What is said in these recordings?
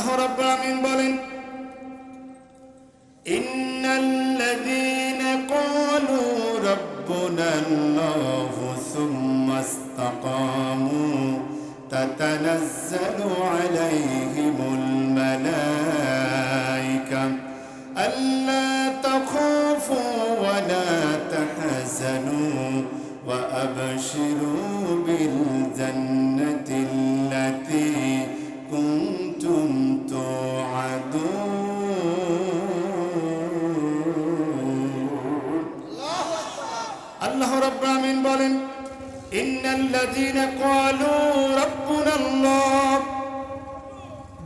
আল্লাহ রাব্বুল আমিন বলেন إن الذين قالوا ربنا الله ثم استقاموا تتنزل عليهم الملائكة ألا تخافوا ولا تحزنوا وأبشروا بالجنة التي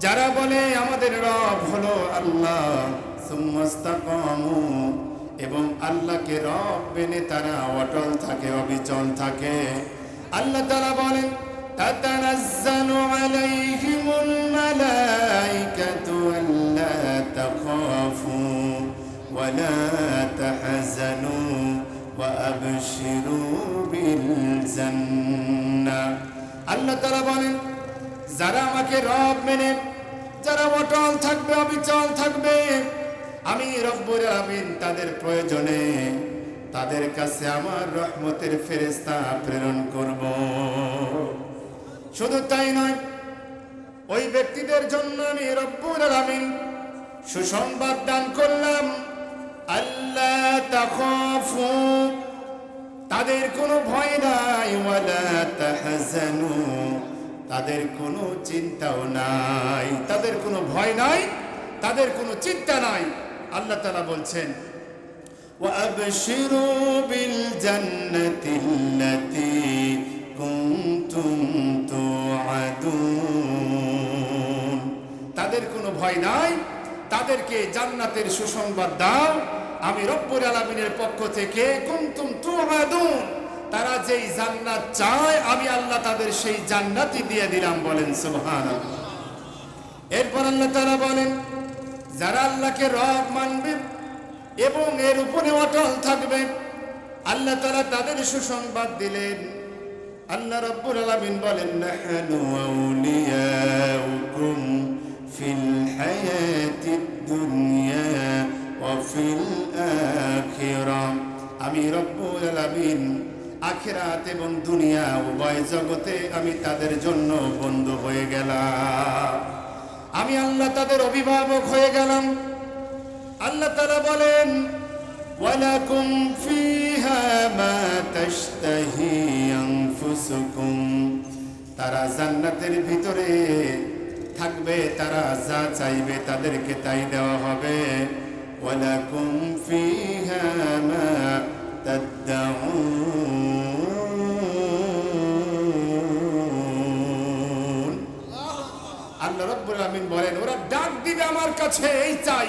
যারা বলে আমাদের রব হলো আল্লাহ সুম্মাস্তাকামু এবং আল্লাহকে রব মেনে তারা অটল থাকে অবিচল থাকে আল্লাহ তাআলা বলেন তাতানাজ্জালু আলাইহিমুল মালাইকাতু আল্লা তাখাফু ওয়ালা তাহজানু وأبشروا بالجنة আল্লাহ তাআলা বলেন, যারা আমাকে রব মেনে, যারা অটল থাকবে, অবিচল থাকবে, আমি রব্বুর আমিন তাদের প্রয়োজনে তাদের কাছে আমার রহমতের ফেরেস্তা প্রেরণ করব। শুধু তাই নয়, ওই ব্যক্তিদের জন্য আমি রব্বুর আমিন সুসংবাদ দান করলাম আল্লাহ তাখাফু তাদের কোনো ভয় নাই ওয়ালা তাহজানু তাদের কোনো চিন্তাও নাই তাদের কোনো ভয় নাই তাদের কোনো চিন্তা নাই আল্লাহ তাআলা বলছেন وأبشروا بالجنة التي كنتم توعدون তাদের কোনো ভয় নাই তাদেরকে জান্নাতের সুসংবাদ দাও আমি রব্বুল আলামিনের পক্ষ থেকে কুনতুম তুআদুন তারা যেই জান্নাত চায়, আমি আল্লাহ তাদের সেই জান্নাতই দিয়ে দিলাম বলেন সুবহানাল্লাহ। এরপর আল্লাহ তারা বলেন, যারা আল্লাহকে রব মানবে এবং এর উপরে অটল থাকবে, আল্লাহ তারা তাদের সুসংবাদ দিলেন। আল্লাহ রব্বুল আলামিন বলেন, নাহনু আউলিয়াউকুম ফিল হায়াতিদ দুনিয়া আমি রব্বুল আলামিন আখিরাত এবং দুনিয়া উভয় জগতে আমি তাদের জন্য বন্ধু হয়ে গেলাম। আমি আল্লাহ তাদের অভিভাবক হয়ে গেলাম। আল্লাহ তাআলা বলেন, ওয়ালাকুম ফিহা মা তাশতাহি আনফুসুকুম। তারা জান্নাতের ভিতরে থাকবে, তারা যা চাইবে তাদেরকে তাই দেওয়া হবে। ওয়ালাকুম ফিহা মা তাদউন আল্লাহ রব্বুল আমিন বলেন, ওরা ডাক দিবে আমার কাছে, এই চাই।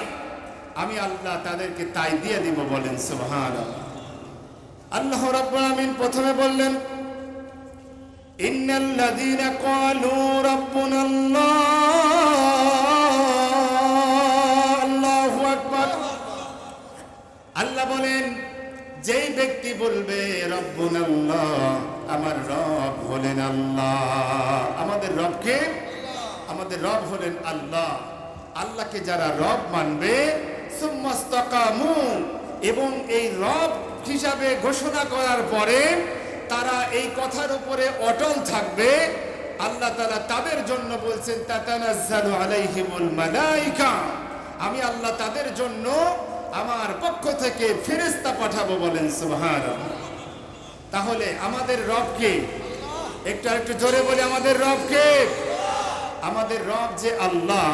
আমি আল্লাহ তাদেরকে তাই দিয়ে দিব বলেন সুবহান আল্লাহ রব্বুল আমিন প্রথমে বললেন, ইন্নাল্লাযীনা ক্বালু রাব্বুনা বলেন, যেই ব্যক্তি বলবে, রব্বুন আল্লাহ, আমার রব হলেন আল্লাহ। আমাদের রবকে আমাদের রব হলেন আল্লাহ। আল্লাহকে যারা রব মানবে এবং এই রব হিসাবে ঘোষণা করার পরে তারা এই কথার উপরে অটল থাকবে। আল্লাহ তাআলা তাদের জন্য বলছেন আমি আল্লাহ তাদের জন্য আমার পক্ষ থেকে ফেরেস্তা পাঠাবো বলেন, সুবহানাল্লাহ। তাহলে আমাদের রবকে একটু একটু জোরে বলে, আমাদের রবকে আমাদের রব যে আল্লাহ,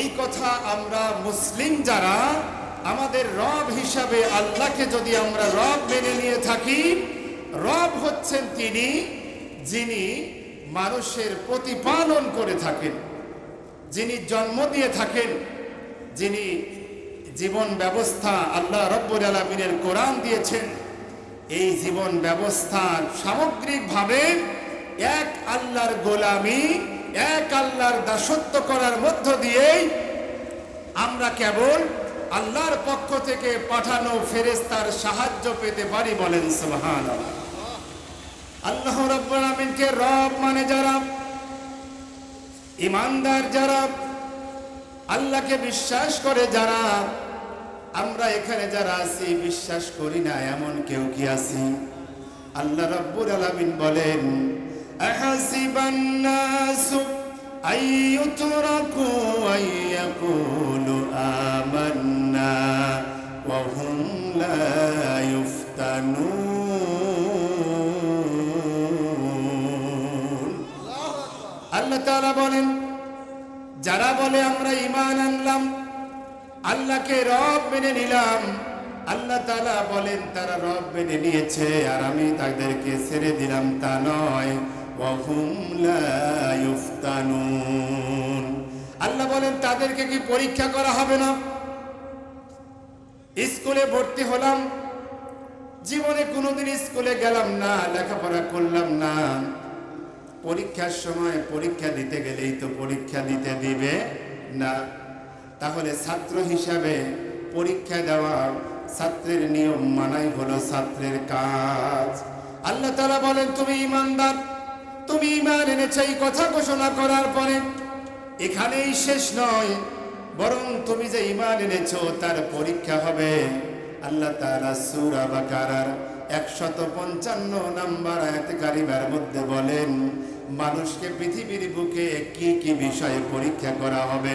এই কথা আমরা মুসলিম যারা, আমাদের রব হিসাবে আল্লাহকে যদি আমরা রব মেনে নিয়ে থাকি, রব হচ্ছেন তিনি যিনি মানুষের প্রতিপালন করে থাকেন, যিনি জন্ম দিয়ে থাকেন, যিনি জীবন ব্যবস্থা আল্লাহ রব্বুল আলমিনের কোরআন দিয়েছেন। এই জীবন ব্যবস্থার সামগ্রিকভাবে এক আল্লাহর গোলামি, এক আল্লাহর দাসত্ব করার মধ্য দিয়েই আমরা কেবল আল্লাহর পক্ষ থেকে পাঠানো ফেরেস্তার সাহায্য পেতে পারি বলেন সুবহান আল্লাহ রব্বুল আমিনকে রব মানে যারা ইমানদার যারা, আল্লাহকে বিশ্বাস করে যারা আমরা এখানে যারা আছি, বিশ্বাস করি না এমন কেউ কি আছি? আল্লাহ রাব্বুল আলামিন বলেন, আহাসিবান নাসু আইয়ুতরাকু আইয়াকুলু আমান্না ওয়া হুম লা ইফতানুন। আল্লাহ তাআলা বলেন, যারা বলে আমরা ঈমান আনলাম আল্লাহকে রব মেনে নিলাম। আল্লাহ তালা বলেন, তারা রব মেনে নিয়েছে, আর আমি তাদেরকে ছেড়ে দিলাম, তা নয়। আল্লাহ বলেন, তাদেরকে কি পরীক্ষা করা হবে না? স্কুলে ভর্তি হলাম, জীবনে কোনোদিন স্কুলে গেলাম না, লেখাপড়া করলাম না। পরীক্ষার সময় পরীক্ষা দিতে গেলেই তো পরীক্ষা দিতে দিবে না। তাহলে ছাত্র হিসাবে পরীক্ষা দেওয়া ছাত্রের নিয়ম মানাই হলো ছাত্রের কাজ। আল্লাহ তারা বলেন, তুমি ইমানদার, তুমি ইমান এনেছ, এই কথা ঘোষণা করার পরে এখানেই শেষ নয়, বরং তুমি যে ইমান এনেছো, তার পরীক্ষা হবে। আল্লাহ তাআলা সূরা বাকারার একশত পঞ্চান্ন নাম্বার আয়াতে কারিমার মধ্যে বলেন, মানুষকে পৃথিবীর বুকে কি কি বিষয়ে পরীক্ষা করা হবে?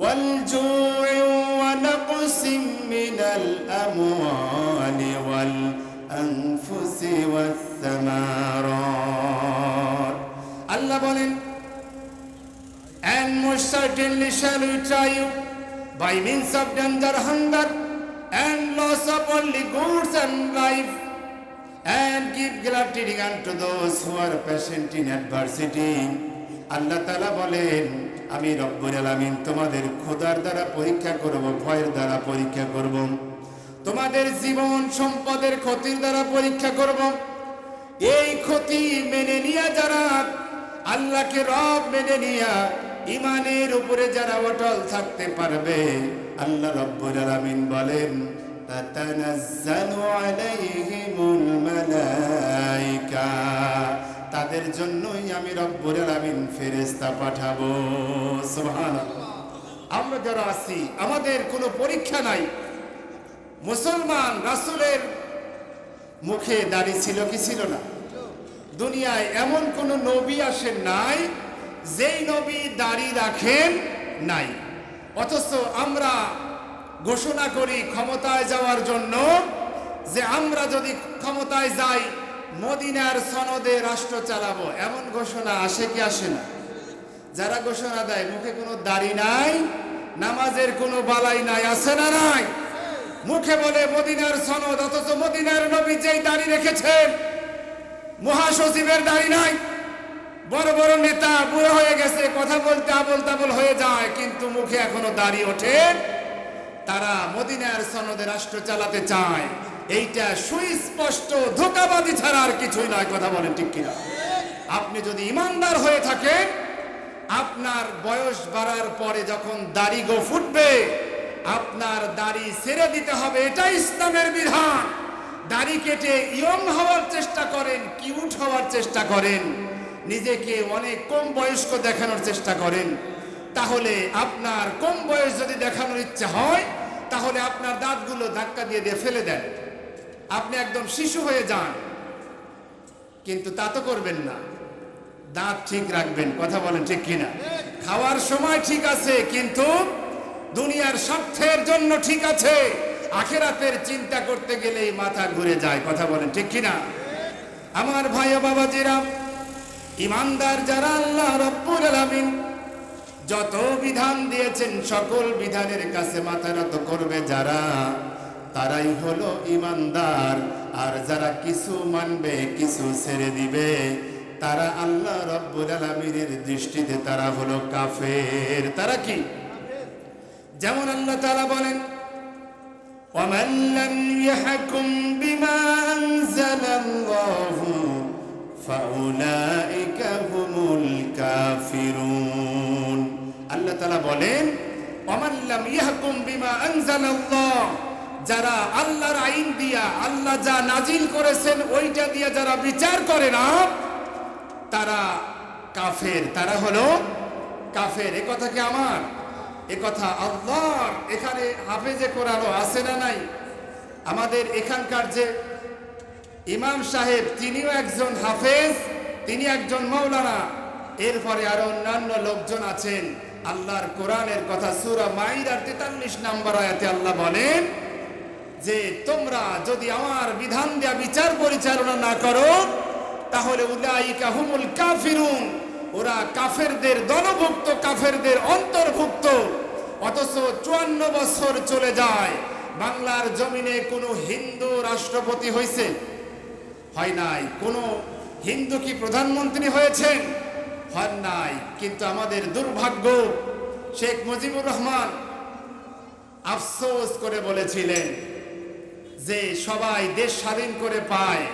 والجوع ونقص من الأموال والأنفس والثمرات আল্লাহ বলেন and most certainly shall we try you by means of danger, hunger, and loss of only goods and life, and give glad tiding unto those who are patient in adversity. আল্লাহ তালা বলেন আমি রব্বুল আলামিন তোমাদের খোদার দ্বারা পরীক্ষা করব, ভয়ের দ্বারা পরীক্ষা করব। তোমাদের জীবন সম্পদের ক্ষতির দ্বারা পরীক্ষা করব। এই ক্ষতি মেনে নিয়ে যারা আল্লাহকে রব মেনে নিয়া ইমানের উপরে যারা অটল থাকতে পারবে, আল্লাহ রব্বুল আলামিন বলেন, তাতানাজ্জালু আলাইহিমুল মালাইকা। তাদের জন্যই আমি রব্বুল আলামিন ফেরেশতা পাঠাবো। সুবহানাল্লাহ। আমরা যারা আছি, আমাদের কোনো পরীক্ষা নাই। মুসলমান রাসূলের মুখে দাড়ি ছিল কি ছিল না? দুনিয়ায় এমন কোন নবী আসেন নাই, যেই নবী দাড়ি রাখেন নাই। অথচ আমরা ঘোষণা করি ক্ষমতায় যাওয়ার জন্য যে আমরা যদি ক্ষমতায় যাই মদিনার সনদে রাষ্ট্র চালাবো, এমন ঘোষণা আসে কি আসে না? যারা ঘোষণা দেয়, মুখে কোনো দাড়ি নাই, নামাজের কোনো বালাই নাই, আছে না নাই? মুখে বলে মদিনার সনদ, অথচ মদিনার নবী যেই দাড়ি রেখেছেন, মহাসচিবের দাড়ি নাই। বড় বড় নেতা বুড়ো হয়ে গেছে, কথা বলতে আবল তাবল হয়ে যায়, কিন্তু মুখে এখনও দাড়ি ওঠে। তারা মদিনার সনদে রাষ্ট্র চালাতে চায়। এইটা সুস্পষ্ট ধোকাবাজি ছাড়া আর কিছুই নয়, কথা বলেন ঠিক কিনা? আপনি যদি ইমানদার হয়ে থাকেন, আপনার বয়স বাড়ার পরে যখন দাড়ি গো ফুটবে, আপনার দাড়ি ছেড়ে দিতে হবে এটা ইসলামের বিধান। দাড়ি কেটে ইয়ং হওয়ার চেষ্টা করেন, কিউট হওয়ার চেষ্টা করেন, নিজেকে অনেক কম বয়স্ক দেখানোর চেষ্টা করেন, তাহলে আপনার কম বয়স যদি দেখানোর ইচ্ছা হয়, তাহলে আপনার দাঁতগুলো ধাক্কা দিয়ে দিয়ে ফেলে দেন। আপনি একদম শিশু হয়ে যান। কিন্তু তা তো করবেন না। দাঁত ঠিক রাখবেন, কথা বলেন ঠিক কিনা। খাওয়ার সময় ঠিক আছে, কিন্তু দুনিয়ার স্বার্থের জন্য ঠিক আছে। আখেরাতের চিন্তা করতে গেলেই মাথা ঘুরে যায়, কথা বলেন ঠিক কিনা। আমার ভাই ও বাবাজিরা, ইমানদার যারা আল্লাহ রব্বুল আলামিন যত বিধান দিয়েছেন, সকল বিধানের কাছে মাথা নত করবে যারা তারাই হলো ইমানদার আর যারা কিছু মানবে কিছু ছেড়ে দিবে তারা আল্লাহ রব্বুল আলামিনের দৃষ্টিতে তারা হলো কাফের তারা কি যেমন আল্লাহ তাআলা বলেন ومن لم يحكم بما أنزل الله فأولئك هم الكافرون আল্লাহ তাআলা বলেন ومن لم يحكم بما أنزل الله যারা আল্লাহর আইন দিয়া, আল্লাহ যা নাজিল করেছেন, ওইটা দিয়ে যারা বিচার করে না, তারা কাফের। তারা হলো কাফের। এ কথা কি আমার? এ কথা আল্লাহর। এখানে হাফেজে কোরআনও আছে না নাই? আমাদের এখানকার যে ইমাম সাহেব, তিনিও একজন হাফেজ, তিনি একজন মৌলানা। এরপরে আরও অন্যান্য লোকজন আছেন। আল্লাহর কোরআনের কথা সুরা মাইরার তেতাল্লিশ নম্বর আয়াতে আল্লাহ বলেন যে তোমরা যদি আমার বিধান দেয়া বিচার পরিচালনা না করো, তাহলে উলাইকা হুমুল কাফিরুন। ওরা কাফেরদের দলভুক্ত, কাফেরদের অন্তর্ভুক্ত। অথচ চুয়ান্ন বছর চলে যায়, বাংলার জমিনে কোনো হিন্দু রাষ্ট্রপতি হয়েছে হয় নাই। কোনো হিন্দু কি প্রধানমন্ত্রী হয়েছেন? হন নাই। কিন্তু আমাদের দুর্ভাগ্য, শেখ মুজিবুর রহমান আফসোস করে বলেছিলেন যে সবাই দেশ স্বাধীন করে পায়।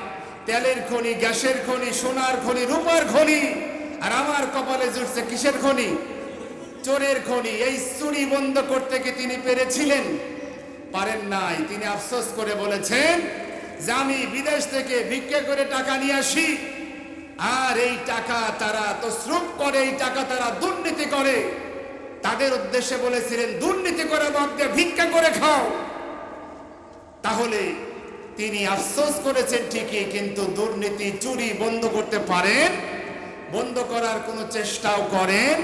তেলের খনি, গ্যাসের খনি, সোনার খনি, রূপার খনি, আর আমার কপালে জুটছে কিসের খনি? চোরের খনি। এই চুরি বন্ধ করতে কি তিনি পেরেছিলেন? পারেন নাই। তিনি আফসোস করে বলেছেন যে আমি বিদেশ থেকে ভিক্ষা করে টাকা নিয়ে আসি, আর এই টাকা তারা তসরুপ করে, এই টাকা তারা দুর্নীতি করে। তাদের উদ্দেশ্যে বলেছিলেন, দুর্নীতি করে বাদ দিয়ে ভিক্ষা করে খাও। তাহলে তিনি আফসোস করেছেন ঠিকই, কিন্তু দুর্নীতি চুরি বন্ধ করতে পারেন। বন্ধ করার কোনো চেষ্টাও করেন।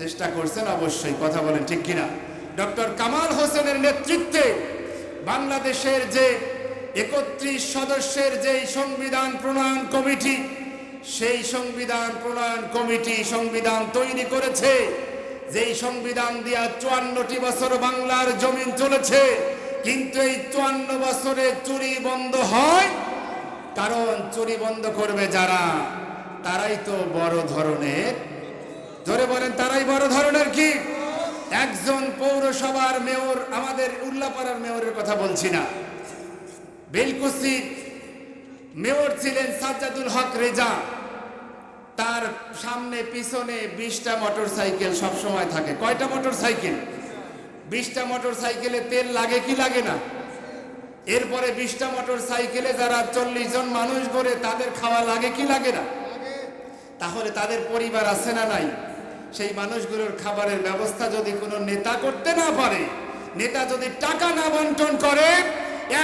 চেষ্টা করছেন অবশ্যই, কথা বলেন ঠিক কিনা। ডক্টর কামাল হোসেনের নেতৃত্বে বাংলাদেশের যে একত্রিশ সদস্যের যেই সংবিধান প্রণয়ন কমিটি, সেই সংবিধান প্রণয়ন কমিটি সংবিধান তৈরি করেছে। যেই সংবিধান দিয়া চুয়ান্নটি বছর বাংলার জমিন চলেছে কিন্তু এই চুয়ান্ন বছরে চুরি বন্ধ হয়। কারণ চুরি বন্ধ করবে যারা, তারাই তো বড় ধরনের। ধরে বলেন, তারাই বড় ধরনের কি? একজন পৌরসভার মেয়র, আমাদের উল্লাপাড়ার মেয়রের কথা বলছি না। বেলকুসি মেয়র ছিলেন সাজ্জাদুল হক রেজা। তার সামনে, পিছনে বিশটা মোটর সাইকেল সবসময় থাকে। কয়টা মোটর সাইকেল বিশটা মোটর সাইকেলে তেল লাগে কি লাগে না? এরপরে বিশটা মোটর সাইকেলে যারা চল্লিশ জন মানুষ করে তাদের খাওয়া লাগে কি লাগে না? তাহলে তাদের পরিবার আছে না নাই? সেই মানুষগুলোর খাবারের ব্যবস্থা যদি কোনো নেতা করতে না পারে, নেতা যদি টাকা না বন্টন করে,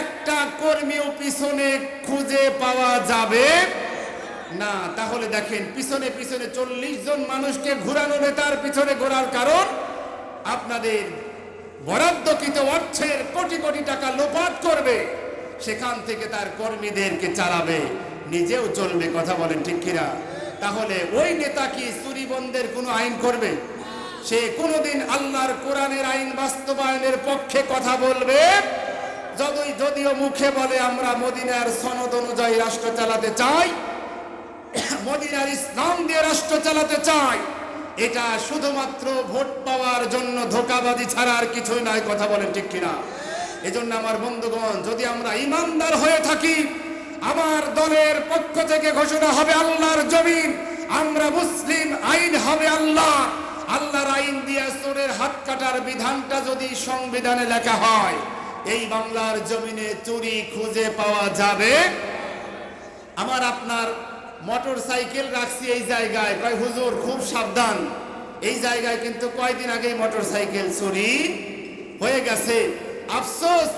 একটা কর্মীও পিছনে খুঁজে পাওয়া যাবে না। তাহলে দেখেন, পিছনে পিছনে চল্লিশ জন মানুষকে ঘুরানো নেতার পিছনে ঘোরার কারণ আপনাদের বরাদ্দকৃত অর্থের কোটি কোটি টাকা লোপাট করবে, সেখান থেকে তার কর্মীদেরকে চালাবে, নিজেও চলবে, কথা বলেন ঠিক কিনা? তাহলে ওই নেতা কি চুরি বন্ধের কোনো আইন করবে? সে কোনোদিন আল্লাহর কোরআনের আইন বাস্তবায়নের পক্ষে কথা বলবে? যতই যদিও মুখে বলে আমরা মদিনার সনদ অনুযায়ী রাষ্ট্র চালাতে চাই, মদিনার ইসলাম দিয়ে রাষ্ট্র চালাতে চাই এটা শুধুমাত্র ভোট পাওয়ার জন্য ধোকাবাজি ছাড়া আর কিছুই নাই, কথা বলেন ঠিক কিনা? এজন্য আমার বন্ধুগণ, যদি আমরা ইমানদার হয়ে থাকি, আমার দলের পক্ষ থেকে ঘোষণা হবে আল্লাহর জমিন। আমরা মুসলিম আইন হবে আল্লাহ। আল্লাহর আইন দিয়ে চোরের হাত কাটার বিধানটা যদি সংবিধানে লেখা হয়, এই বাংলার জমিনে চুরি খুঁজে পাওয়া যাবে? আমার আপনার মোটর সাইকেল রাখছি এই জায়গায়। কয়, হুজুর, খুব সাবধান। এই জায়গায় কিন্তু কয়দিন আগে মোটর সাইকেল চুরি হয়ে গেছে। আফসোস,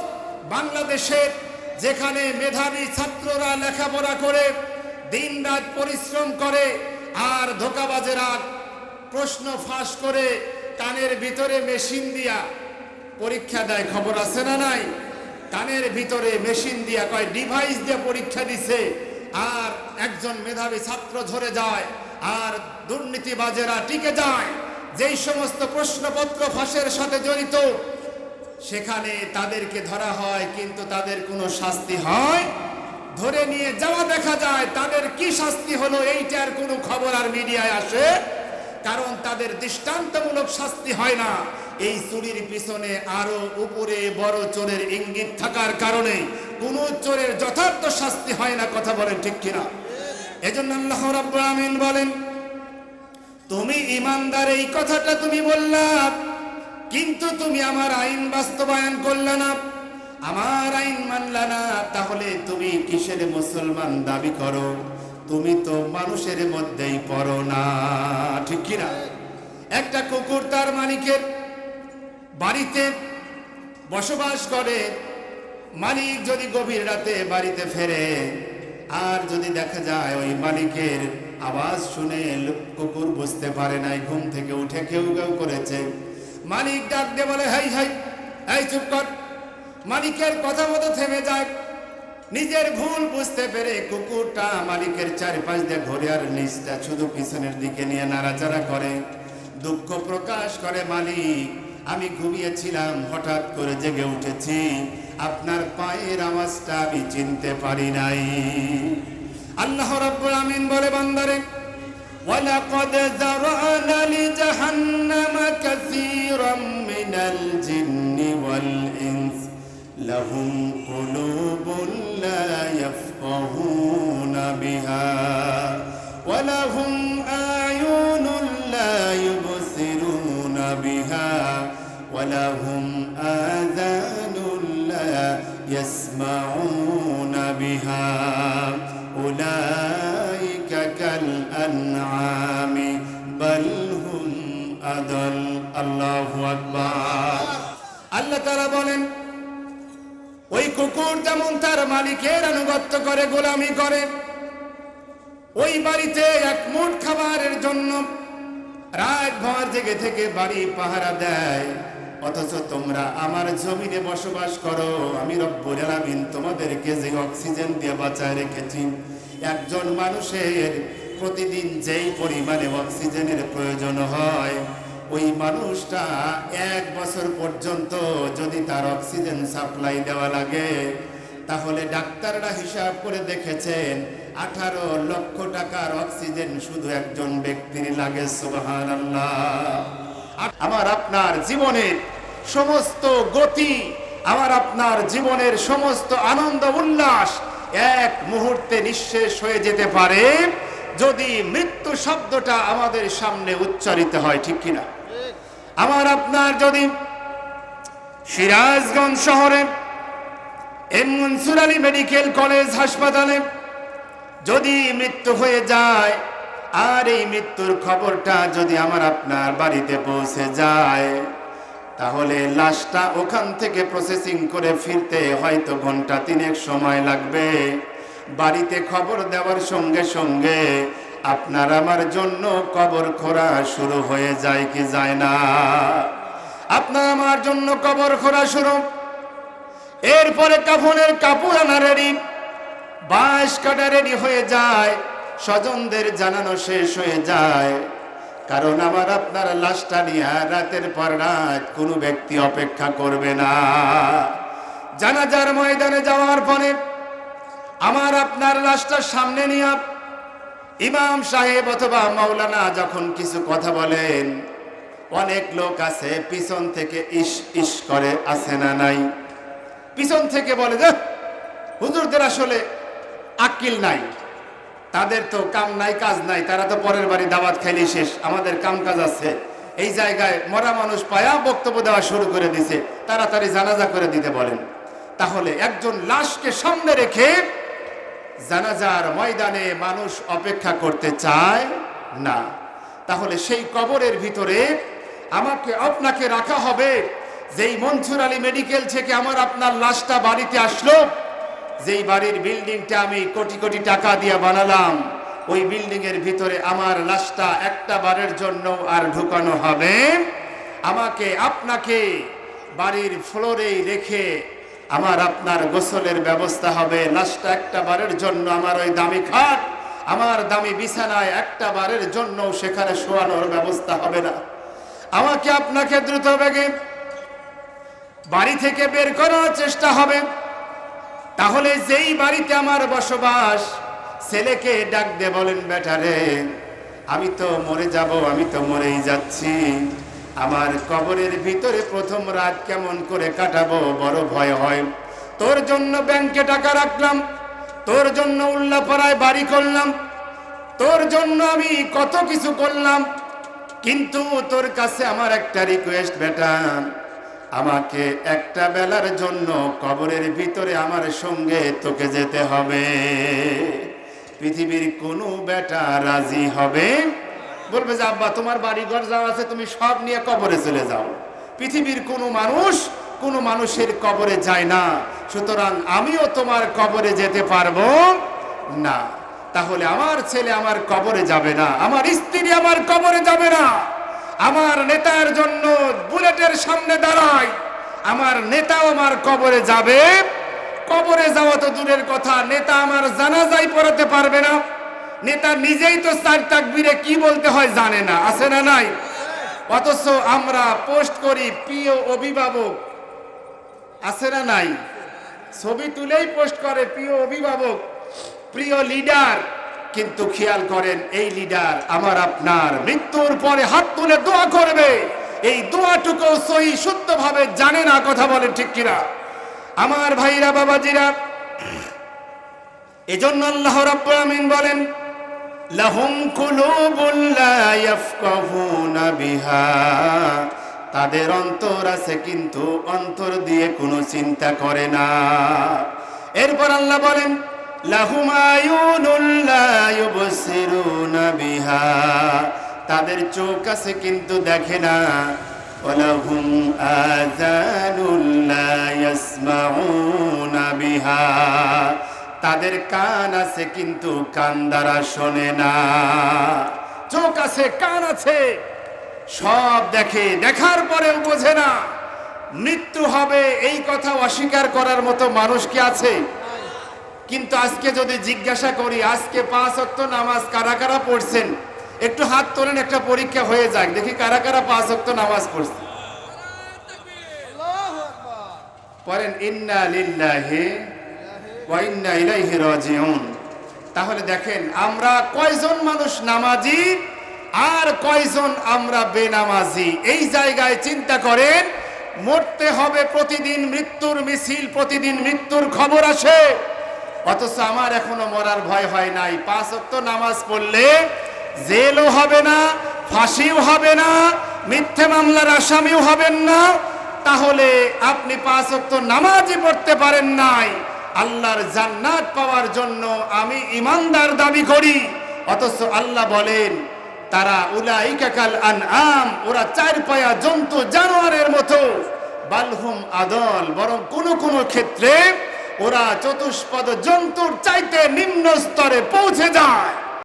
বাংলাদেশের যেখানে মেধাবী ছাত্ররা লেখাপড়া করে, দিনরাত পরিশ্রম করে, আর ধোকাবাজেরা প্রশ্ন ফাঁস করে, কানের ভিতরে মেশিন দিয়া পরীক্ষা দেয়, খবর আছে না নাই? কানের ভিতরে মেশিন দিয়া কয় ডিভাইস দিয়ে পরীক্ষা দিছে। আর একজন মেধাবী ছাত্র ঝরে যায়, আর দুর্নীতিবাজেরা টিকে যায়। যেই সমস্ত প্রশ্নপত্র ফাঁসের সাথে জড়িত, সেখানে তাদেরকে ধরা হয়, কিন্তু তাদের কোনো শাস্তি হয়। ধরে নিয়ে যাওয়া দেখা যায়, তাদের কি শাস্তি হলো এইটার কোনো খবর আর মিডিয়ায় আসে, কারণ তাদের দৃষ্টান্তমূলক শাস্তি হয় না। এই চুরির পিছনে আরও উপরে বড় চোরের ইঙ্গিত থাকার কারণে কোন চোরের যথার্থ শাস্তি হয় না, কথা বলেন ঠিক কিনা? এজন্য আল্লাহ রাব্বুল আমিন বলেন, তুমি ইমানদার এই কথাটা তুমি বললা, কিন্তু তুমি আমার আইন বাস্তবায়ন করলে না। আমার আইন মানলা না, তাহলে তুমি কিসের মুসলমান দাবি করো? তুমি তো মানুষের মধ্যেই পড়ো না, ঠিক কিনা? একটা কুকুর তার মালিকের বাড়িতে বসবাস করে, মালিক যদি গভীর রাতে বাড়িতে ফেরে, আর যদি দেখা যায় ওই মালিকের আওয়াজ শুনে কুকুর বুঝতে পারে নাই, ঘুম থেকে উঠে কেউ কেউ করেছে। মালিক ডাক দিয়ে বলে, হাই হাই, এই চুপ কর। মালিকের কথা মতো থেমে যায়। নিজের ভুল বুঝতে পেরে কুকুরটা মালিকের চারপাশ দিয়ে ঘুরে আর নিচটা শুধু পিছনের দিকে নিয়ে নাড়াচাড়া করে। দুঃখ প্রকাশ করে মালিক। আমি ঘুমিয়েছিলাম হঠাৎ করে জেগে উঠেছি আপনার পায়ের আওয়াজটা আমি চিনতে পারি নাই আল্লাহ রাব্বুল আমিন বলে বান্দারে ولقد ذرأنا لجهنم كثيرا من الجن والإنس لهم قلوب لا يفقهون بها ولهم أعين لا يبصرون بها ولهم آذان لا يسمعون بها أولئك كالأنعام بل هم أضل الله أكبر আল্লাহ তারা বলেন ওই কুকুর যেমন তার মালিকের আনুগত্য করে গোলামি করে ওই বাড়িতে এক মুঠ খাবারের জন্য রাত ভর জেগে থেকে বাড়ি পাহারা দেয় অথচ তোমরা আমার জমিনে বসবাস করো। আমি রব্বুল আলামিন তোমাদেরকে যে অক্সিজেন দিয়ে বাঁচায় রেখেছি। একজন মানুষের প্রতিদিন যেই পরিমাণে অক্সিজেনের প্রয়োজন হয়, ওই মানুষটা এক বছর পর্যন্ত যদি তার অক্সিজেন সাপ্লাই দেওয়া লাগে, তাহলে ডাক্তাররা হিসাব করে দেখেছেন, আঠারো লক্ষ টাকার অক্সিজেন শুধু একজন ব্যক্তির লাগে সুবাহান আমার আপনার জীবনের সমস্ত গতি, আমার আপনার জীবনের সমস্ত আনন্দ উল্লাস এক মুহূর্তে নিঃশেষ হয়ে যেতে পারে যদি মৃত্যু শব্দটা আমাদের সামনে উচ্চারিত হয়, ঠিক কিনা? আমার আপনার যদি সিরাজগঞ্জ শহরে M Mansur Ali medical college হাসপাতালে যদি মৃত্যু হয়ে যায়, আর এই মৃত্যুর খবরটা যদি আমার আপনার বাড়িতে পৌঁছে যায় তাহলে লাশটা ওখান থেকে প্রসেসিং করে ফিরতে হয়তো ঘণ্টা তিনেক সময় লাগবে। বাড়িতে খবর দেওয়ার সঙ্গে সঙ্গে আপনার আমার জন্য কবর খোঁড়া শুরু হয়ে যায় কি যায় না। আপনার আমার জন্য কবর খোঁড়া শুরু। এরপরে কাফনের কাপড় আনা রেডি বাঁশ কাটা রেডি হয়ে যায়। স্বজনদের জানানো শেষ হয়ে যায়। কারণ আমার আপনার লাশটা নিয়ে রাতের পর রাত কোনো ব্যক্তি অপেক্ষা করবে না। জানাজার ময়দানে যাওয়ার পরে আমার আপনার লাশটার সামনে নিয়ে ইমাম সাহেব অথবা মাওলানা যখন কিছু কথা বলেন, অনেক লোক আছে, পিছন থেকে ইস ইস করে, আছে না নাই। পিছন থেকে বলে যে হুজুরদের আসলে আকিল নাই। তাদের তো কাম নাই, কাজ নাই, তারা তো পরের বাড়ি দাওয়াত খাইলে শেষ। আমাদের কাম কাজ আছে। এই জায়গায় মরা মানুষ পায়া বক্তব্য দেওয়া শুরু করে দিছে। তাড়াতাড়ি জানাজা করে দিতে বলেন। তাহলে একজন লাশকে সামনে রেখে জানাজার ময়দানে মানুষ অপেক্ষা করতে চায় না। তাহলে সেই কবরের ভিতরে আমাকে, আপনাকে রাখা হবে। যেই মনসুর আলী মেডিকেল থেকে আমার আপনার লাশটা বাড়িতে আসলো যেই বাড়ির বিল্ডিংটা আমি কোটি কোটি টাকা দিয়ে বানালাম, ওই বিল্ডিং এর ভিতরে আমার লাশটা একটা বারের জন্য আর ঢুকানো হবে। আমাকে, আপনাকে বাড়ির ফ্লোরেই রেখে আমার আপনার গোসলের ব্যবস্থা হবে। লাশটা একটা বারের জন্য আমার ওই দামি খাট, আমার দামি বিছানায় একটা বারের জন্য সেখানে শোয়ানোর ব্যবস্থা হবে না। আমাকে আপনাকে দ্রুত বেগে বাড়ি থেকে বের করার চেষ্টা হবে। তাহলে যেই বাড়িতে আমার বসবাস, ছেলেকে ডাক দে বলেন বেটারে আমি তো মরে যাব, আমি তো মরেই যাচ্ছি। আমার কবরের ভিতরে প্রথম রাত কেমন করে কাটাবো, বড় ভয় হয়। তোর জন্য ব্যাংকে টাকা রাখলাম, তোর জন্য উল্লাপাড়ায় বাড়ি করলাম, তোর জন্য আমি কত কিছু করলাম, কিন্তু তোর কাছে আমার একটা রিকোয়েস্ট বেটা। আমাকে একটা বেলার জন্য কবরের ভিতরে আমার সঙ্গে তোকে যেতে হবে। পৃথিবীর কোনো বেটা রাজি হবে? বলবে যে, আব্বা, তোমার বাড়ি ঘর যা আছে তুমি সব নিয়ে কবরে চলে যাও। পৃথিবীর কোনো মানুষ কোনো মানুষের কবরে যায় না। সুতরাং আমিও তোমার কবরে যেতে পারব না। তাহলে আমার ছেলে আমার কবরে যাবে না। আমার স্ত্রী আমার কবরে যাবে না। আমার নেতার জন্য বুলেটের সামনে দাঁড়ায়। আমার নেতাও আমার কবরে যাবে। কবরে যাওয়া তো দূরের কথা, নেতা আমার জানাজাই পড়াতে পারবে না। নেতা নিজেই তো চার তাকবিরে কি বলতে হয় জানে না, আছে না নাই? অথচ আমরা পোস্ট করি, প্রিয় অভিভাবক, আছে না নাই? ছবি তুলেই পোস্ট করে, প্রিয় অভিভাবক, প্রিয় লিডার। কিন্তু খেয়াল করেন, এই লিডার আমার আপনার। মৃত্যুর পরে হাত তুলে দোয়া করবে। এই দোয়াটুকু সহি শুদ্ধভাবে জানে না, কথা বলেন ঠিক কিনা? আমার ভাইরা, বাবাজিরা, এজন্য আল্লাহ রাব্বুল আমিন বলেন, লাহুম কুলুবুল লা ইয়াফকাহুনা বিহা। তাদের অন্তর আছে, কিন্তু অন্তর দিয়ে কোনো চিন্তা করে না। এরপর আল্লাহ বলেন তাদের চোখ আছে কিন্তু দেখে না। বিহা। তাদের কান আছে কিন্তু কান দ্বারা শোনে না। চোখ আছে, কান আছে। সব দেখে, দেখার পরেও বোঝে না। মৃত্যু হবে, এই কথা অস্বীকার করার মতো মানুষ কি আছে? কিন্তু আজকে যদি জিজ্ঞাসা করি আজকে পাঁচ অক্ট নামাজ কারা কারা পড়ছেন? একটু হাত তোলেন একটা পরীক্ষা হয়ে যাক দেখি কারা কারা পাঁচ অক্ট নামাজ পড়ছে। পড়েন ইন্না লিল্লাহি ওয়া ইন্না ইলাইহি রাজিউন। তাহলে দেখেন আমরা কয়জন মানুষ নামাজি আর কয়জন আমরা বেনামাজি? এই জায়গায় চিন্তা করেন মরতে হবে প্রতিদিন মৃত্যুর মিছিল প্রতিদিন মৃত্যুর খবর আসে। অথচ আমার এখনও মরার ভয় হয় নাই। পাঁচ অক্ত নামাজ পড়লে জেলও হবে না, ফাঁসিও হবে না, মিথ্যে মামলার আসামিও হবেন না। তাহলে আপনি পাঁচ অক্ত নামাজই পড়তে পারেন নাই। আল্লাহর জান্নাত পাওয়ার জন্য আমি ইমানদার দাবি করি। অথচ আল্লাহ বলেন, তারা উলাইকাকাল আনআম, ওরা চার পায়া জন্তু জানোয়ারের মতো। বালহুম আদল, বরং কোন কোন ক্ষেত্রে ওরা চতুষ্পদ জন্তুর চাইতে নিম্ন স্তরে পৌঁছে যায়।